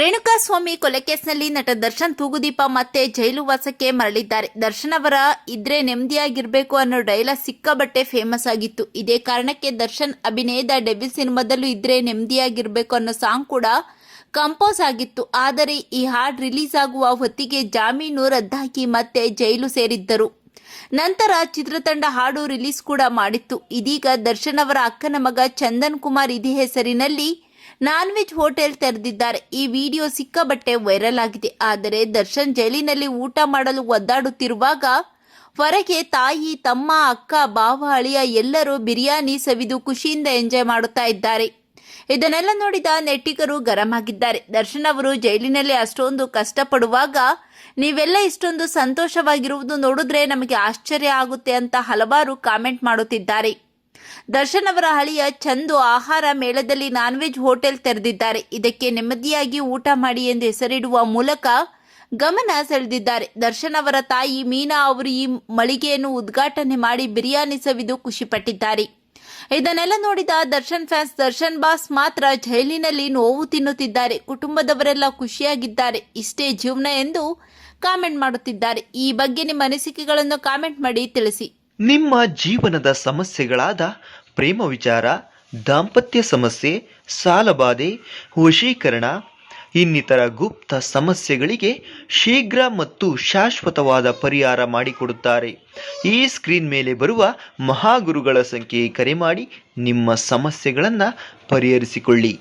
ರೇಣುಕಾಸ್ವಾಮಿ ಕೊಲೆ ಕೇಸ್ನಲ್ಲಿ ನಟ ದರ್ಶನ್ ತೂಗುದೀಪ ಮತ್ತೆ ಜೈಲು ವಾಸಕ್ಕೆ ಮರಳಿದ್ದಾರೆ. ದರ್ಶನ್ ಅವರ ಇದ್ರೆ ನೆಮ್ಮದಿಯಾಗಿರ್ಬೇಕು ಅನ್ನೋ ಡೈಲಾಗ್ ಸಿಕ್ಕಾಬಟ್ಟೆ ಫೇಮಸ್ ಆಗಿತ್ತು. ಇದೇ ಕಾರಣಕ್ಕೆ ದರ್ಶನ್ ಅಭಿನಯದ ಡೆಬಿಲ್ ಸಿನಿಮಾದಲ್ಲೂ ಇದ್ರೆ ನೆಮ್ಮದಿಯಾಗಿರ್ಬೇಕು ಅನ್ನೋ ಸಾಂಗ್ ಕೂಡ ಕಂಪೋಸ್ ಆಗಿತ್ತು. ಆದರೆ ಈ ಹಾಡ್ ರಿಲೀಸ್ ಆಗುವ ಹೊತ್ತಿಗೆ ಜಾಮೀನು ರದ್ದಾಗಿ ಮತ್ತೆ ಜೈಲು ಸೇರಿದ್ದರು. ನಂತರ ಚಿತ್ರತಂಡ ಹಾಡು ರಿಲೀಸ್ ಕೂಡ ಮಾಡಿತ್ತು. ಇದೀಗ ದರ್ಶನ್ ಅವರ ಅಕ್ಕನ ಮಗ ಚಂದನ್ ಕುಮಾರ್ ಇದೇ ಹೆಸರಿನಲ್ಲಿ ನಾನ್ ವೆಜ್ ಹೋಟೆಲ್ ತೆರೆದಿದ್ದಾರೆ. ಈ ವಿಡಿಯೋ ಸಿಕ್ಕಾಬಟ್ಟೆ ವೈರಲ್ ಆಗಿದೆ. ಆದರೆ ದರ್ಶನ್ ಜೈಲಿನಲ್ಲಿ ಊಟ ಮಾಡಲು ಒದ್ದಾಡುತ್ತಿರುವಾಗ ಹೊರಗೆ ತಾಯಿ, ತಮ್ಮ ಅಕ್ಕ ಬಾವ ಅಳಿಯ ಎಲ್ಲರೂ ಬಿರಿಯಾನಿ ಸವಿದು ಖುಷಿಯಿಂದ ಎಂಜಾಯ್ ಮಾಡುತ್ತಾ ಇದ್ದಾರೆ. ಇದನ್ನೆಲ್ಲ ನೋಡಿದ ನೆಟ್ಟಿಗರು ಗರಂ ಆಗಿದ್ದಾರೆ. ದರ್ಶನ್ ಅವರು ಜೈಲಿನಲ್ಲಿ ಅಷ್ಟೊಂದು ಕಷ್ಟಪಡುವಾಗ ನೀವೆಲ್ಲ ಇಷ್ಟೊಂದು ಸಂತೋಷವಾಗಿರುವುದು ನೋಡಿದ್ರೆ ನಮಗೆ ಆಶ್ಚರ್ಯ ಆಗುತ್ತೆ ಅಂತ ಹಲವಾರು ಕಾಮೆಂಟ್ ಮಾಡುತ್ತಿದ್ದಾರೆ. ದರ್ಶನ್ ಅವರ ಹಳಿಯ ಚಂದು ಆಹಾರ ಮೇಳದಲ್ಲಿ ನಾನ್ ವೆಜ್ ಹೋಟೆಲ್ ತೆರೆದಿದ್ದಾರೆ. ಇದಕ್ಕೆ ನೆಮ್ಮದಿಯಾಗಿ ಊಟ ಮಾಡಿ ಎಂದು ಹೆಸರಿಡುವ ಮೂಲಕ ಗಮನ ಸೆಳೆದಿದ್ದಾರೆ. ದರ್ಶನ್ ಅವರ ತಾಯಿ ಮೀನಾ ಅವರು ಈ ಮಳಿಗೆಯನ್ನು ಉದ್ಘಾಟನೆ ಮಾಡಿ ಬಿರಿಯಾನಿ ಸವಿದು ಖುಷಿಪಟ್ಟಿದ್ದಾರೆ. ಇದನ್ನೆಲ್ಲ ನೋಡಿದ ದರ್ಶನ್ ಫ್ಯಾನ್ಸ್, ದರ್ಶನ್ ಬಾಸ್ ಮಾತ್ರ ಜೈಲಿನಲ್ಲಿ ನೋವು ತಿನ್ನುತ್ತಿದ್ದಾರೆ. ಕುಟುಂಬದವರೆಲ್ಲ ಖುಷಿಯಾಗಿದ್ದಾರೆ. ಇಷ್ಟೇ ಜೀವನ ಎಂದು ಕಾಮೆಂಟ್ ಮಾಡುತ್ತಿದ್ದಾರೆ. ಈ ಬಗ್ಗೆ ನಿಮ್ಮ ಅನಿಸಿಕೆಗಳನ್ನು ಕಾಮೆಂಟ್ ಮಾಡಿ ತಿಳಿಸಿ. ನಿಮ್ಮ ಜೀವನದ ಸಮಸ್ಯೆಗಳಾದ ಪ್ರೇಮ ವಿಚಾರ, ದಾಂಪತ್ಯ ಸಮಸ್ಯೆ, ಸಾಲಬಾಧೆ, ವಶೀಕರಣ, ಇನ್ನಿತರ ಗುಪ್ತ ಸಮಸ್ಯೆಗಳಿಗೆ ಶೀಘ್ರ ಮತ್ತು ಶಾಶ್ವತವಾದ ಪರಿಹಾರ ಮಾಡಿಕೊಡುತ್ತಾರೆ. ಈ ಸ್ಕ್ರೀನ್ ಮೇಲೆ ಬರುವ ಮಹಾಗುರುಗಳ ಸಂಖ್ಯೆ ಕರೆ ಮಾಡಿ ನಿಮ್ಮ ಸಮಸ್ಯೆಗಳನ್ನು ಪರಿಹರಿಸಿಕೊಳ್ಳಿ.